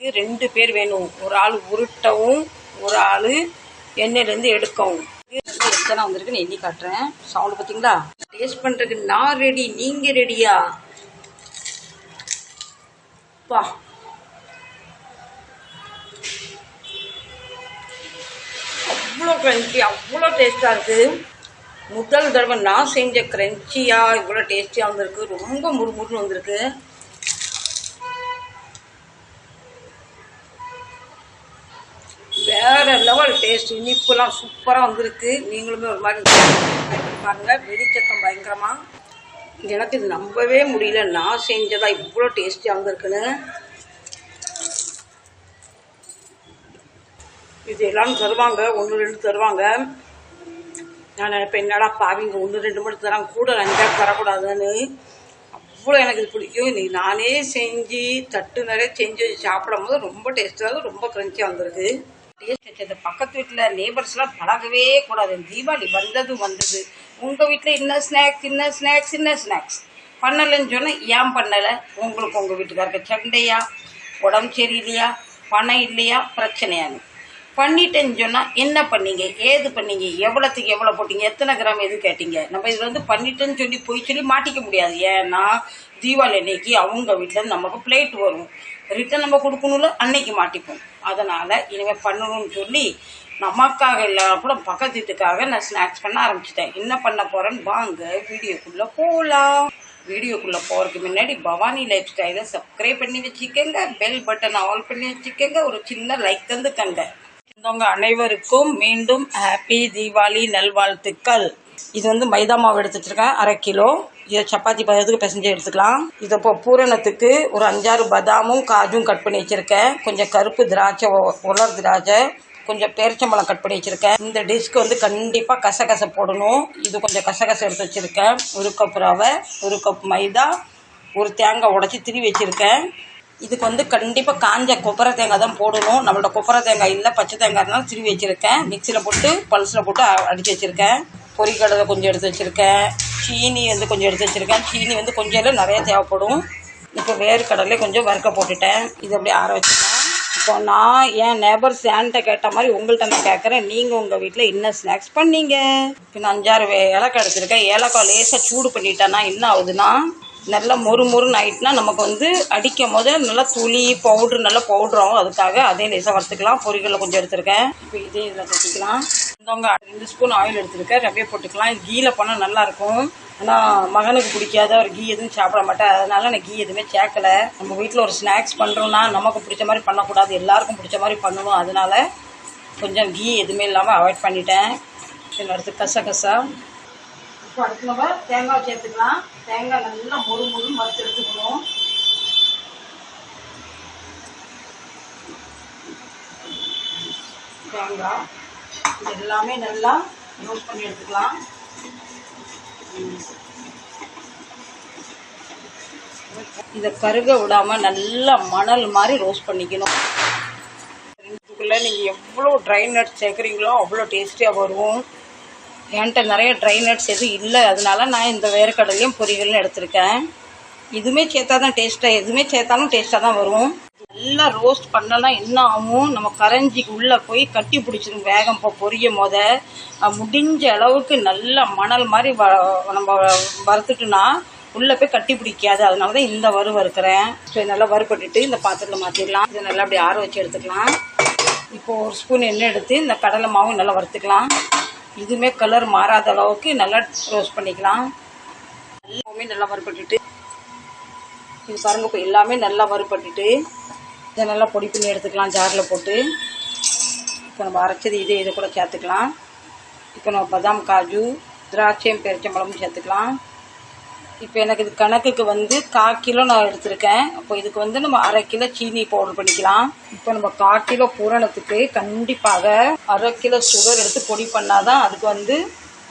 இது ரெண்டு பேர் வேணும். ஒரு ஆள் உருட்டவும் ஒரு ஆள் எண்ணெயிலேருந்து எடுக்கவும். எத்தனை வந்திருக்குன்னு எண்ணி காட்டுறேன். சவுண்டு பார்த்தீங்களா? டேஸ்ட் பண்ணுறதுக்கு நான் ரெடி நீங்கள் ரெடியா பா. அவ்வளோ கிரன்ச்சி அவ்வளோ டேஸ்ட்டாக இருக்குது முதல் தடவை நான் செஞ்ச கிரன்ச்சியாக இவ்வளோ டேஸ்டியாக வந்திருக்கு. ரொம்ப முறுமுறுன்னு வந்திருக்கு. வேற லெவல் டேஸ்ட் இனிப்புலாம் சூப்பராக வந்திருக்கு. நீங்களுமே ஒரு மாதிரி பாருங்க. வெளிச்சத்தம் பயங்கரமா. எனக்கு இது நம்பவே முடியல. நான் செஞ்சதா இவ்வளோ டேஸ்டியாக வந்திருக்குன்னு. இது எல்லாரும் தருவாங்க. ஒன்று ரெண்டு தருவாங்க. நான் நினைப்பேன் என்னடா பாவிங்க ஒன்று ரெண்டு மட்டும் தராங்க. கூட அஞ்சாறு தரக்கூடாதுன்னு. அவ்வளோ எனக்கு இது பிடிக்கும். இன்றைக்கி நானே செஞ்சு தட்டு நிறைய செஞ்சு வச்சு சாப்பிடும் போது ரொம்ப டேஸ்ட்டாக ரொம்ப கிரன்ச்சியாக வந்திருக்கு. இந்த பக்கத்து வீட்டில் நேபர்ஸ்லாம் பழகவே கூடாது. தீபாவளி வந்தது வந்தது. உங்கள் வீட்டில் இன்னும் ஸ்நாக்ஸ் இன்னும் ஸ்நாக்ஸ் இன்ன ஸ்நாக்ஸ் பண்ணலைன்னு சொன்னால் ஏன் பண்ணலை? உங்களுக்கு உங்கள் வீட்டுக்காருக்கு சண்டையா? உடம்பு சரியில்லையா? பணம் இல்லையா? பிரச்சனையானு. பண்ணிட்டேன்னு சொன்னால் என்ன பண்ணீங்க? ஏது பண்ணீங்க? எவ்வளோத்துக்கு எவ்வளோ போட்டீங்க? எத்தனை கிராம் எது கேட்டீங்க? நம்ம இதில் வந்து பண்ணிட்டேன்னு சொல்லி போய் சொல்லி மாட்டிக்க முடியாது. ஏன்னா தீபாவளி அன்னைக்கு அவங்க வீட்டில் நமக்கு பிளேட் வரும். ரிட்டன் நம்ம கொடுக்கணும்ல அன்னைக்கு மாட்டிப்போம். அதனால் இனிமேல் பண்ணணும்னு சொல்லி நமக்காக இல்லாத கூட பக்கத்து வீட்டுக்காக நான் ஸ்நாக்ஸ் பண்ண ஆரம்பிச்சிட்டேன். என்ன பண்ண போகிறேன்னு வாங்க வீடியோக்குள்ளே போகலாம் வீடியோக்குள்ளே போகிறதுக்கு முன்னாடி பவானி லைஃப் ஸ்டைலை சப்ஸ்கிரைப் பண்ணி வச்சுக்கோங்க. பெல் பட்டனை ஆல் பண்ணி வச்சுக்கோங்க. ஒரு சின்ன லைக் தந்துக்கங்க இருந்தவங்க அனைவருக்கும் மீண்டும் ஹாப்பி தீபாவளி நல்வாழ்த்துக்கள். இது வந்து மைதா மாவு எடுத்து வச்சிருக்கேன். அரை கிலோ. இதை சப்பாத்தி பதத்துக்கு பிசைஞ்சு எடுத்துக்கலாம். இதை இப்போ பூரணத்துக்கு ஒரு அஞ்சாறு பதாமும் காஜும் கட் பண்ணி வச்சுருக்கேன். கொஞ்சம் கருப்பு திராட்சை உலர் திராட்சை கொஞ்சம் பேரிச்சம்பழம் கட் பண்ணி வச்சுருக்கேன். இந்த டிஷ்க்கு வந்து கண்டிப்பாக கசகசை போடணும். இது கொஞ்சம் கசகசை எடுத்து வச்சுருக்கேன். ஒரு கப் ரவை ஒரு கப் மைதா ஒரு தேங்காய் உடச்சி திரி வச்சுருக்கேன். இதுக்கு வந்து கண்டிப்பாக காஞ்ச கொப்பரை தேங்காய் தான் போடணும். நம்மளோட கொப்பரை தேங்காய் இல்லை பச்சை தேங்காய் இருந்தாலும் திருவி வச்சுருக்கேன். மிக்சியில் போட்டு பல்ஸில் போட்டு அடித்து அடிச்சு வச்சுருக்கேன். பொரிக்கடலை கொஞ்சம் எடுத்து வச்சுருக்கேன். சீனி வந்து கொஞ்சம் எடுத்து வச்சுருக்கேன். சீனி வந்து கொஞ்சம் இல்லை நிறையா தேவைப்படும். இப்போ வேர்க்கடலை கொஞ்சம் வறுக்க போட்டுட்டேன். இது அப்படியே ஆற வச்சுக்கலாம். இப்போ நான் என் நெபர் சேன்ட்ட கேட்ட மாதிரி உங்கள்கிட்ட நான் கேட்குறேன் நீங்கள் உங்கள் வீட்டில் என்ன ஸ்நாக்ஸ் பண்ணீங்க? இப்போ நான் அஞ்சாறு ஏலக்காய் எடுத்துருக்கேன். ஏலக்காய் லேசாக சூடு பண்ணிட்டேன்னா என்ன ஆகுதுன்னா நல்லா மொறு மொறுன்னு நைட்னா நமக்கு வந்து அடிக்கும் போது நல்லா துளி பவுட்ரு நல்லா பவுட்ரு ஆகும். அதுக்காக அதே லேசாக வறுத்துக்கலாம். பொரிகளில் கொஞ்சம் எடுத்துருக்கேன். இப்போ இதே இதில் கொட்டிக்கலாம் இந்தவங்க ரெண்டு ஸ்பூன் ஆயில் எடுத்திருக்கேன் ரவையை போட்டுக்கலாம். இது கீயில் பண்ணால் நல்லாயிருக்கும். ஆனால் மகனுக்கு பிடிக்காத ஒரு கீ எதுவும் சாப்பிட மாட்டேன். அதனால நான் கீ எதுவுமே சேர்க்கல. நம்ம வீட்டில் ஒரு ஸ்நாக்ஸ் பண்ணுறோன்னா நமக்கு பிடிச்ச மாதிரி பண்ணக்கூடாது. எல்லாருக்கும் பிடிச்ச மாதிரி பண்ணணும் அதனால கொஞ்சம் கீ எதுவுமே இல்லாமல் அவாய்ட் பண்ணிட்டேன். இதில் அடுத்து கசகசா. இப்போ அடுத்து நம்ம தேங்காய் சேர்த்துக்கலாம். தேங்காய் நல்லா மொறு மொறு மறுத்து எடுத்துக்கணும். தேங்காய். இது எல்லாமே நல்லா ரோஸ்ட் பண்ணி எடுத்துக்கலாம். இதை கருக விடாம நல்லா மணல் மாதிரி ரோஸ்ட் பண்ணிக்கணும். இதுக்குள்ள நீங்கள் எவ்வளோ ட்ரை நட்ஸ் சேர்க்குறீங்களோ அவ்வளோ டேஸ்டியாக வரும். என்கிட்ட நிறைய ட்ரை நட்ஸ் எதுவும் இல்லை. அதனால நான் இந்த வேர்க்கடலையும் பொரியல்னு எடுத்திருக்கேன். இதுவுமே சேர்த்தா தான் டேஸ்ட்டாக எதுவுமே சேர்த்தாலும் டேஸ்ட்டாக தான் வரும். நல்லா ரோஸ்ட் பண்ணலாம் என்ன ஆகும்? நம்ம கரைஞ்சிக்கு உள்ளே போய் கட்டி பிடிச்சிரும் வேகம். இப்போ பொரியும் போத முடிஞ்ச அளவுக்கு நல்லா மணல் மாதிரி வ நம்ம வறுத்துட்டோன்னா உள்ளே போய் கட்டி பிடிக்காது. அதனால தான் இந்த வறு வறுக்கிறேன். ஸோ நல்லா வறுப்பட்டுட்டு இந்த பாத்திரத்தில் மாற்றிடலாம் இதை நல்லா அப்படி ஆற வச்சு எடுத்துக்கலாம். இப்போ ஒரு ஸ்பூன் எண்ணெய் எடுத்து இந்த கடலை மாவும் நல்லா வறுத்துக்கலாம். இதுவுமே கலர் மாறாத அளவுக்கு நல்லா ரோஸ்ட் பண்ணிக்கலாம். எல்லாமே நல்லா வறுப்பட்டுட்டு இது பாருங்க இப்போ எல்லாமே நல்லா வறுப்பட்டுட்டு இதை நல்லா பொடி பண்ணி எடுத்துக்கலாம் ஜாரில் போட்டு. இப்போ நம்ம அரைச்சது இது இதை கூட சேர்த்துக்கலாம். இப்போ நம்ம பதாம் காஜு திராட்சையும் பெருச்சம்பழமும் சேர்த்துக்கலாம். இப்போ எனக்கு இது கணக்குக்கு வந்து கால் கிலோ நான் எடுத்திருக்கேன். அப்போ இதுக்கு வந்து நம்ம அரை கிலோ சீனி பவுடர் பண்ணிக்கலாம். இப்போ நம்ம கால் கிலோ பூரணத்துக்கு கண்டிப்பாக அரை கிலோ சுகர் எடுத்து பொடி பண்ணாதான் அதுக்கு வந்து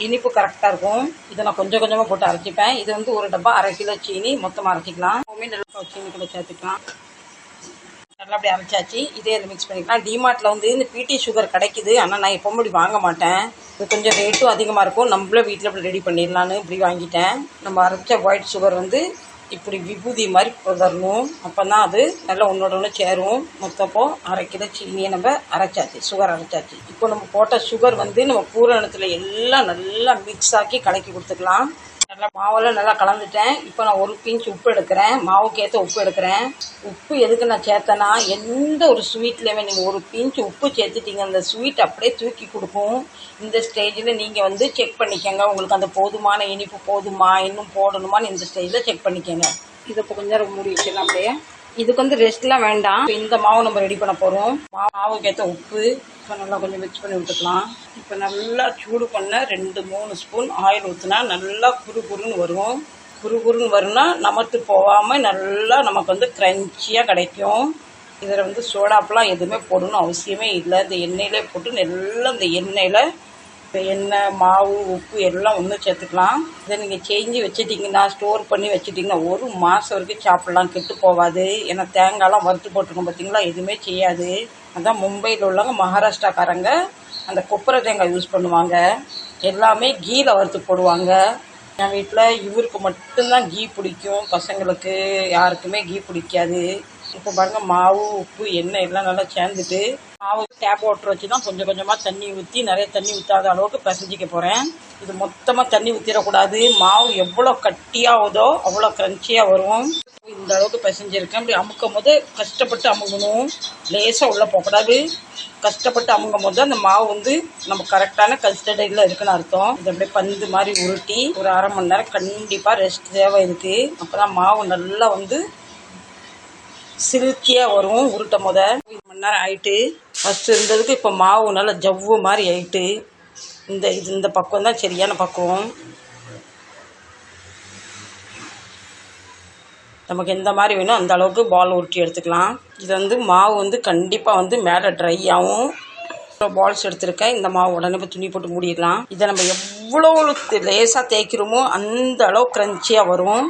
இனிப்பு கரெக்டாக இருக்கும். இதை நான் கொஞ்சம் கொஞ்சமாக போட்டு அரைச்சிப்பேன். இது வந்து ஒரு டப்பா அரை கிலோ சீனி மொத்தமாக அரைச்சிக்கலாம். எப்பவுமே நல்லா சீனி கூட சேர்த்துக்கலாம். நல்லா அப்படி அரைச்சாச்சு இதே இதில் மிக்ஸ் பண்ணிக்கலாம். டிமார்ட்டில் வந்து இந்த பிடி சுகர் கிடைக்குது. ஆனால் நான் எப்போ இப்படி வாங்க மாட்டேன். இது கொஞ்சம் ரேட்டும் அதிகமாக இருக்கும். நம்மளே வீட்டில் இப்படி ரெடி பண்ணிடலான்னு இப்படி வாங்கிட்டேன். நம்ம அரைச்ச ஒயிட் சுகர் வந்து இப்படி விபூதி மாதிரி புதரணும் அப்போ தான் அது நல்லா ஒன்றோட ஒன்று சேரும். மொத்தப்போ அரை கிலோ சீனியை நம்ம அரைச்சாச்சு. சுகர் அரைச்சாச்சு. இப்போ நம்ம போட்ட சுகர் வந்து நம்ம பூரணத்தில் எல்லாம் நல்லா மிக்ஸ் ஆக்கி கலக்கி கொடுத்துக்கலாம். நல்லா மாவெல்லாம் நல்லா கலந்துட்டேன். இப்போ நான் ஒரு பிஞ்ச் உப்பு எடுக்கிறேன். மாவுக்கு ஏற்ற உப்பு எடுக்கிறேன். உப்பு எதுக்கு நான் சேர்த்தேன்னா எந்த ஒரு ஸ்வீட்லேயுமே நீங்கள் ஒரு பிஞ்ச் உப்பு சேர்த்துட்டீங்க அந்த ஸ்வீட் அப்படியே தூக்கி கொடுக்கும். இந்த ஸ்டேஜில் நீங்கள் வந்து செக் பண்ணிக்கோங்க. உங்களுக்கு அந்த போதுமான இனிப்பு போதுமா இன்னும் போடணுமான்னு இந்த ஸ்டேஜில் செக் பண்ணிக்கோங்க. இதை கொஞ்சம் நேரம் மூடி வச்சிடலாம் அப்படியே. இதுக்கு வந்து ரெஸ்ட்லாம் வேண்டாம். இந்த மாவு நம்ம ரெடி பண்ண போகிறோம் மாவுக்கு ஏற்ற உப்பு இப்போ நல்லா கொஞ்சம் மிக்ஸ் பண்ணி விட்டுக்கலாம் இப்போ நல்லா சூடு பண்ண ரெண்டு மூணு ஸ்பூன் ஆயில் ஊற்றினா நல்லா குறு குறுன்னு வரும். குறு குறுன்னு வரும்னா நமத்து போகாமல் நல்லா நமக்கு வந்து க்ரன்ச்சியாக கிடைக்கும். இதில் வந்து சோடாப்பெலாம் எதுவுமே போடணும் அவசியமே இல்லை. இந்த எண்ணெயிலே போட்டு நல்லா இந்த எண்ணெயில் இப்போ எண்ணெய் மாவு உப்பு எல்லாம் ஒன்று சேர்த்துக்கலாம். இதை நீங்கள் செஞ்சு வச்சுட்டிங்கன்னா ஸ்டோர் பண்ணி வச்சிட்டிங்கன்னா ஒரு மாதம் வரைக்கும் சாப்பிட்லாம். கெட்டு போகாது. ஏன்னா தேங்காய்லாம் வறுத்து போட்டிருக்கோம் பார்த்தீங்களா எதுவுமே செய்யாது. அதான் மும்பையில் உள்ளவங்க மகாராஷ்டிராக்காரங்க அந்த கொப்பரை தேங்காய் யூஸ் பண்ணுவாங்க. எல்லாமே கீழே வறுத்து போடுவாங்க. என் வீட்டில் இவருக்கு மட்டும்தான் கீ பிடிக்கும். பசங்களுக்கு யாருக்குமே கீ பிடிக்காது. இப்போ பாருங்க மாவு உப்பு எண்ணெய் எல்லாம் நல்லா சேர்ந்துட்டு மாவு டேப் வாட்டர் வச்சு தான் கொஞ்சம் கொஞ்சமாக தண்ணி ஊற்றி நிறைய தண்ணி ஊற்றாத அளவுக்கு பிசைஞ்சிக்க போகிறேன் இது மொத்தமாக தண்ணி ஊற்றிடக்கூடாது மாவு எவ்வளோ கட்டியாகுதோ அவ்வளோ க்ரன்ச்சியாக வரும். இந்த அளவுக்கு பிசைஞ்சிருக்கேன். அப்படி அமுக்கும் போது கஷ்டப்பட்டு அமுகணும் லேசாக உள்ளே போகக்கூடாது. கஷ்டப்பட்டு அமுங்கும் போது அந்த மாவு வந்து நம்ம கரெக்டான கன்சிஸ்டன்டில் இருக்குன்னு அர்த்தம். இது அப்படியே பந்து மாதிரி உருட்டி ஒரு அரை மணி நேரம் கண்டிப்பாக ரெஸ்ட் தேவை இருக்குது அப்போ தான் மாவு நல்லா வந்து சில்கியாக வரும் உருட்டும் போத மணி நேரம் ஆயிட்டு ஃபஸ்ட்டு இருந்ததுக்கு இப்போ மாவு நல்லா ஜவ்வு மாதிரி ஆயிட்டு இந்த இது இந்த பக்குவம் தான் சரியான பக்குவம். நமக்கு எந்த மாதிரி வேணும் அந்த அளவுக்கு பால் உருட்டி எடுத்துக்கலாம். இது வந்து மாவு வந்து கண்டிப்பாக வந்து மேலே ட்ரை ஆகும். பால்ஸ் எடுத்திருக்கேன் இந்த மாவு உடனே போய் துணி போட்டு மூடிடலாம். இதை நம்ம எவ்வளோ லேசாக தேய்க்கிறோமோ அந்த அளவு க்ரன்ச்சியாக வரும்.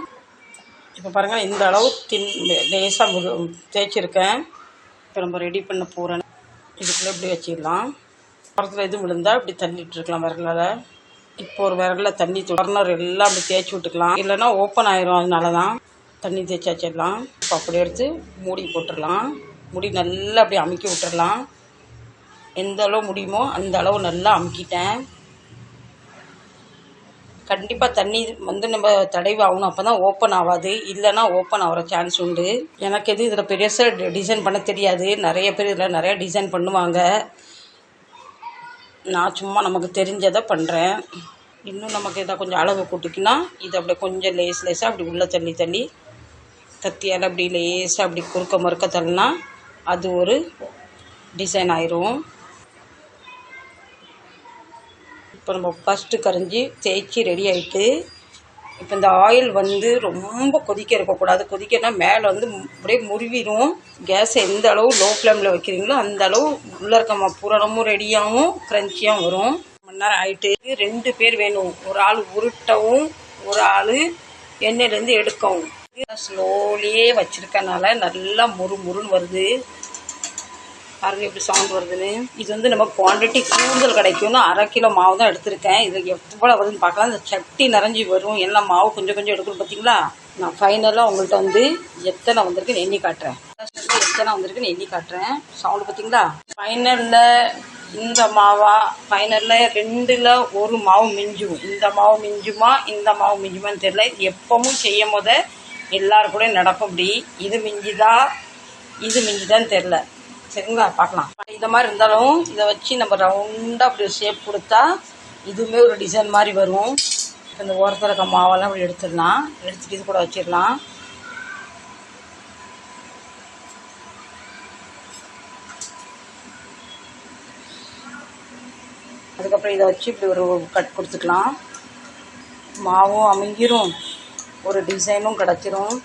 இப்போ பாருங்கள் இந்த அளவு தின் லேசாக தேய்ச்சிருக்கேன். இப்போ நம்ம ரெடி பண்ண போகிறேன் இதுக்குள்ளே இப்படி வச்சிடலாம். மரத்தில் எதுவும் விழுந்தால் இப்படி தள்ளி விட்டுருக்கலாம் விரலால். இப்போ ஒரு விரலில் தண்ணி தொடர்னர் எல்லாம் அப்படி தேய்ச்சி விட்டுக்கலாம். இல்லைன்னா ஓப்பன் ஆயிரும் அதனால தான் தண்ணி தேய்ச்சாச்சிடலாம் இப்போ அப்படி எடுத்து மூடி போட்டுடலாம். முடி நல்லா அப்படி அமுக்கி விட்டுடலாம். எந்த அளவு முடியுமோ அந்த அளவு நல்லா அமுக்கிட்டேன். கண்டிப்பாக தண்ணி வந்து நம்ம தடவி ஆகணும் அப்போ தான் ஓப்பன் ஆகாது இல்லைன்னா ஓப்பன் ஆகிற சான்ஸ் உண்டு. எனக்கு எது இதில் பெருசாக டிசைன் பண்ண தெரியாது. நிறைய பேர் இதில் நிறைய டிசைன் பண்ணுவாங்க. நான் சும்மா நமக்கு தெரிஞ்சதை பண்ணுறேன் இன்னும் நமக்கு இதை கொஞ்சம் அளவு கூட்டிக்கினா இது அப்படியே கொஞ்சம் லேஸ் லேஸாக அப்படி உள்ளே தள்ளி தள்ளி கத்தியால் அப்படி லேஸாக அப்படி குறுக்க மறுக்க தள்ளினா அது ஒரு டிசைன் ஆயிரும். இப்போ நம்ம ஃபஸ்ட்டு கரைஞ்சி தேய்ச்சி ரெடி ஆகிட்டு இப்போ இந்த ஆயில் வந்து ரொம்ப கொதிக்க இருக்கக்கூடாது. கொதிக்கனா மேலே வந்து அப்படியே முருவிடும் கேஸை எந்த அளவு லோ ஃப்ளேமில் வைக்கிறீங்களோ அந்த அளவு உள்ளே இருக்க புரணமும் ரெடியாகவும் க்ரன்ச்சியாகவும் வரும். மணி நேரம் ஆகிட்டு ரெண்டு பேர் வேணும். ஒரு ஆள் உருட்டவும் ஒரு ஆள் எண்ணெயிலேருந்து எடுக்கவும். ஸ்லோலியே வச்சுருக்கனால நல்லா முறு முருன்னு வருது. பாருங்க எப்படி சவுண்ட் வருதுன்னு. இது வந்து நம்ம குவான்டிட்டி கூடுதல் கிடைக்கும்னு அரை கிலோ மாவு தான் எடுத்திருக்கேன். இது எவ்வளோ வருதுன்னு பார்க்கலாம். இந்த சட்டி நிறைஞ்சி வரும். எல்லாம் மாவு கொஞ்சம் கொஞ்சம் எடுக்கணும் பார்த்தீங்களா? நான் ஃபைனலாக உங்கள்கிட்ட வந்து எத்தனை வந்திருக்குன்னு எண்ணி காட்டுறேன். எத்தனை வந்திருக்குன்னு எண்ணி காட்டுறேன். சவுண்டு பார்த்தீங்களா? ஃபைனலில் இந்த மாவா? ஃபைனலில் ரெண்டில் ஒரு மாவு மிஞ்சும். இந்த மாவு மிஞ்சுமா? இந்த மாவு மிஞ்சுமான்னு தெரியல. எப்பவும் செய்யும் போதே எல்லாரும் நடக்கும் அப்படி இது மிஞ்சுதா? இது மிஞ்சுதான்னு தெரில சரிங்களா? பார்க்கலாம். இந்த மாதிரி இருந்தாலும் இதை வச்சு நம்ம ரவுண்டாக அப்படி ஷேப் கொடுத்தா இதுவுமே ஒரு டிசைன் மாதிரி வரும். இந்த ஓரத்தில் இருக்க மாவெல்லாம் அப்படி எடுத்துடலாம். எடுத்துட்டு இது கூட வச்சிடலாம். அதுக்கப்புறம் இதை வச்சு இப்படி ஒரு கட் கொடுத்துக்கலாம். மாவும் அமைஞ்சிரும். ஒரு டிசைனும் கிடச்சிரும்.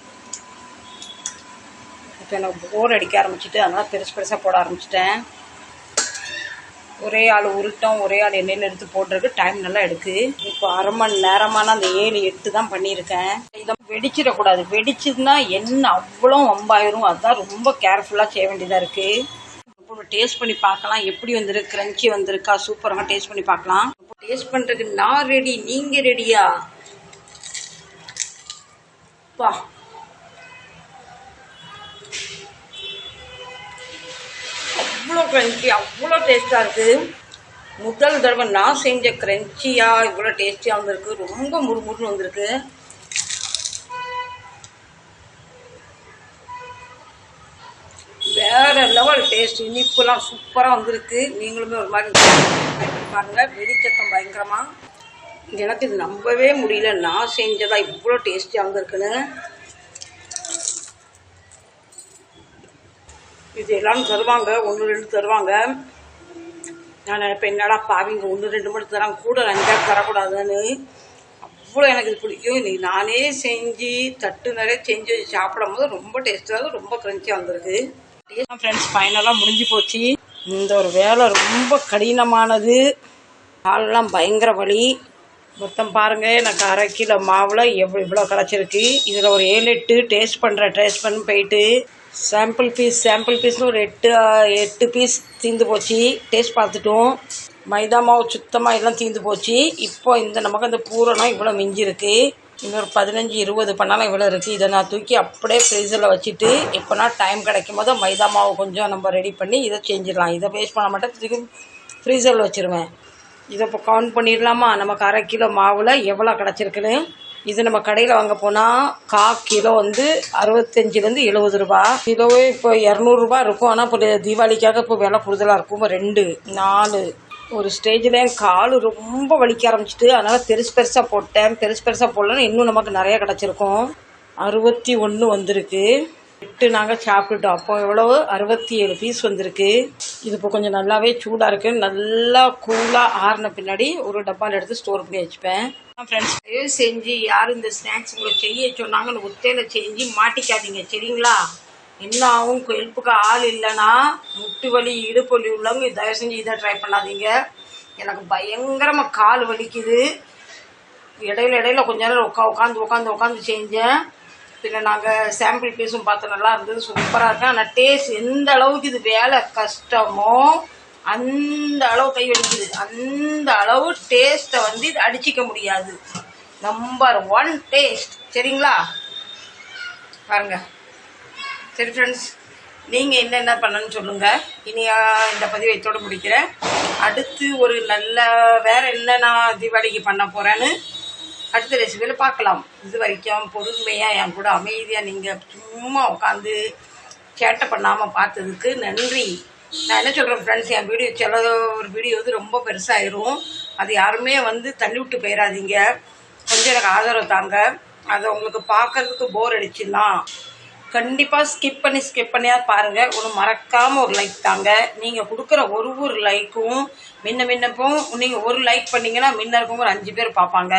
இப்போ எனக்கு போர் அடிக்க ஆரம்பிச்சிட்டு அதனால் பெருசு பெருசாக போட ஆரம்பிச்சிட்டேன். ஒரே ஆள் உருட்டம் ஒரே ஆள் எண்ணெயில் எடுத்து போடுறதுக்கு டைம் நல்லா எடுக்கு. இப்போ அரை மணி நேரமான அந்த ஏழு எட்டு தான் பண்ணியிருக்கேன். இதை வெடிச்சிடக்கூடாது. வெடிச்சதுன்னா என்ன அவ்வளோ வம்பாயிரும். அதுதான் ரொம்ப கேர்ஃபுல்லாக செய்ய வேண்டியதாக இருக்குது இப்போ டேஸ்ட் பண்ணி பார்க்கலாம். எப்படி வந்திருக்கு? கிரன்ச்சி வந்திருக்கா? சூப்பராக டேஸ்ட் பண்ணி பார்க்கலாம். டேஸ்ட் பண்ணுறதுக்கு நான் ரெடி நீங்கள் ரெடியா பா. க்ரன்ச்சி அவ்வளோ டேஸ்ட்டாக இருக்குது முதல் தடவை நான் செஞ்ச க்ரன்ச்சியாக இவ்வளோ டேஸ்டியாக வந்திருக்கு. ரொம்ப முறுமுறுன்னு வந்திருக்கு. வேறு லெவல் டேஸ்ட் இனிப்புலாம் சூப்பராக வந்திருக்கு. நீங்களுமே ஒரு மாதிரி பாருங்கள் வெளிச்சத்தம் பயங்கரமாக எனக்கு இது நம்பவே முடியல. நான் செஞ்சதாக இவ்வளோ டேஸ்டியாக வந்திருக்குன்னு. இது எல்லாம் தருவாங்க ஒன்று ரெண்டு தருவாங்க. நான் நினைப்பேன் என்னடா பாவிங்க ஒன்று ரெண்டு மட்டும் தராங்க கூட அஞ்சாறு தரக்கூடாதுன்னு. அவ்வளோ எனக்கு இது பிடிக்கும். இன்றைக்கி நானே செஞ்சு தட்டு நிறைய செஞ்சு வச்சு சாப்பிடும் போது ரொம்ப டேஸ்ட்டாக ரொம்ப கிரன்ச்சியாக வந்திருக்கு. ஃப்ரெண்ட்ஸ் ஃபைனலாக முடிஞ்சு போச்சு. இந்த ஒரு வேலை ரொம்ப கடினமானது. காலெல்லாம் பயங்கர வலி. மொத்தம் பாருங்கள் எனக்கு அரை கிலோ மாவில் எவ்வளோ இவ்வளோ கிடச்சிருக்கு இதில் ஒரு ஏழு எட்டு டேஸ்ட் பண்ணுறேன் டேஸ்ட் பண்ணி போயிட்டு. சாம்பிள் பீஸ் சாம்பிள் பீஸ்னு ஒரு எட்டு எட்டு பீஸ் தீர்ந்து போச்சு. டேஸ்ட் பார்த்துட்டோம். மைதா மாவு சுத்தமாக எல்லாம் தீர்ந்து போச்சு. இப்போ இந்த நமக்கு அந்த பூரணம் இவ்வளோ மிஞ்சிருக்கு. இன்னொரு பதினஞ்சு இருபது பண்ணாலும் இவ்வளோ இருக்குது இதை நான் தூக்கி அப்படியே ஃப்ரீசரில் வச்சுட்டு எப்போனா டைம் கிடைக்கும் போது மைதா மாவு கொஞ்சம் நம்ம ரெடி பண்ணி இதை செஞ்சிடலாம். இதை வேஸ்ட் பண்ண மாட்டேன் திருப்பி ஃப்ரீசரில் வச்சுருவேன். இதை இப்போ கவுண்ட் பண்ணிடலாமா? நமக்கு அரை கிலோ மாவில் எவ்வளோ கிடச்சிருக்குன்னு? இது நம்ம கடையில் வாங்க போனால் கா கிலோ வந்து அறுபத்தஞ்சிலேருந்து எழுபது ரூபா. கிலோவே இப்போ இரநூறுபா இருக்கும். ஆனால் இப்போ தீபாவளிக்காக இப்போ விலை கூடுதலாக இருக்கும். இப்போ ரெண்டு நாலு. ஒரு ஸ்டேஜில் என் கால் ரொம்ப வலிக்க ஆரம்பிச்சிட்டு அதனால் பெருசு பெருசாக போட்டேன். பெருசு பெருசாக போடலன்னா இன்னும் நமக்கு நிறையா கிடச்சிருக்கும். அறுபத்தி ஒன்று வந்திருக்கு. எட்டு நாங்கள் சாப்பிட்டுட்டோம். அப்போ எவ்வளவு? அறுபத்தி ஏழு பீஸ் வந்திருக்கு. இது இப்போ கொஞ்சம் நல்லாவே சூடாக இருக்குது நல்லா கூலாக ஆறின பின்னாடி ஒரு டப்பாவில் எடுத்து ஸ்டோர் பண்ணி வச்சுப்பேன். ஃப்ரெண்ட்ஸ் தயவு செஞ்சு யாரும் இந்த ஸ்நாக்ஸ் உங்களை செய்ய சொன்னாங்கன்னு ஒத்தையில் செஞ்சு மாட்டிக்காதீங்க சரிங்களா? என்ன ஆகும் ஹெல்ப்புக்கு ஆள் இல்லைன்னா முட்டு வலி இடுப்பு வலி உள்ளவங்க தயவு செஞ்சு இதை ட்ரை பண்ணாதீங்க. எனக்கு பயங்கரமாக கால் வலிக்குது. இடையில இடையில கொஞ்ச நேரம் உட்கா உட்காந்து உட்காந்து உட்காந்து செஞ்சேன். பின்ன நாங்கள் சாம்பிள் பீஸும் பார்த்து நல்லா இருந்தது. சூப்பராக இருக்கு. ஆனால் டேஸ்ட் எந்த அளவுக்கு இது வேலை கஷ்டமோ அந்த அளவு கை வலிக்குது. அந்த அளவு டேஸ்ட்டை வந்து இது அடிச்சிக்க முடியாது. நம்பர் ஒன் டேஸ்ட் சரிங்களா? பாருங்க. சரி ஃப்ரெண்ட்ஸ் நீங்கள் என்னென்ன பண்ணணும்னு சொல்லுங்கள் இனி இந்த பதிவை இதோட முடிக்கிறேன். அடுத்து ஒரு நல்ல வேறு என்ன நான் தீபாவளிக்கு பண்ண போகிறேன்னு அடுத்த ரெசிபியில் பார்க்கலாம். இது வரைக்கும் பொறுமையாக என் கூட அமைதியாக நீங்கள் சும்மா உட்காந்து சேட்டை பண்ணாமல் பார்த்ததுக்கு நன்றி. நான் என்ன சொல்கிறேன் ஃப்ரெண்ட்ஸ் என் வீடியோ சில ஒரு வீடியோ வந்து ரொம்ப பெருசாகிடும் அது யாருமே வந்து தள்ளி விட்டு போயிடாதீங்க கொஞ்சம் எனக்கு ஆதரவு தாங்க. அதை உங்களுக்கு பார்க்கறதுக்கு போர் அடிச்சிடலாம். கண்டிப்பாக ஸ்கிப் பண்ணி ஸ்கிப் பண்ணியாக பாருங்கள் ஒன்று மறக்காமல் ஒரு லைக் தாங்க. நீங்கள் கொடுக்குற ஒரு ஒரு லைக்கும் முன்ன முன்னப்பும் நீங்கள் ஒரு லைக் பண்ணிங்கன்னா முன்ன இருக்கவங்க ஒரு அஞ்சு பேர் பார்ப்பாங்க.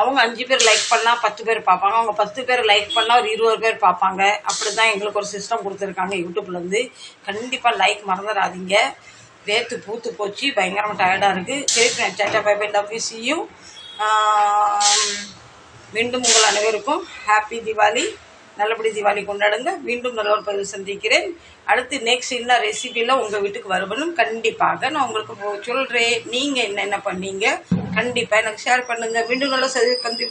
அவங்க அஞ்சு பேர் லைக் பண்ணால் பத்து பேர் பார்ப்பாங்க. அவங்க பத்து பேர் லைக் பண்ணால் ஒரு இருபது பேர் பார்ப்பாங்க. அப்படி தான் எங்களுக்கு ஒரு சிஸ்டம் கொடுத்துருக்காங்க யூடியூப்லேருந்து கண்டிப்பாக லைக் மறந்துடாதீங்க. வேத்து பூத்து போச்சு. பயங்கரமாக டயர்டாக இருக்குது சரி ஃப்ரெண்ட் சாட்டா பை பை லவ் யூ சியும் மீண்டும் உங்கள் அனைவருக்கும் ஹாப்பி தீபாவளி நல்லபடி தீபாவளி கொண்டாடுங்க. மீண்டும் நல்ல ஒரு பதிவு சந்திக்கிறேன். அடுத்து நெக்ஸ்ட் என்ன ரெசிபியில் உங்கள் வீட்டுக்கு வருவனும் கண்டிப்பாக நான் உங்களுக்கு சொல்கிறேன் நீங்கள் என்னென்ன பண்ணீங்க? கண்டிப்பாக எனக்கு ஷேர் பண்ணுங்க. மீண்டும் நல்ல சதி பந்தி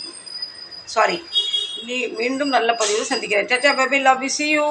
சாரி நீ மீண்டும் நல்ல பதிவு சந்திக்கிறேன். சச்சா baby love you see you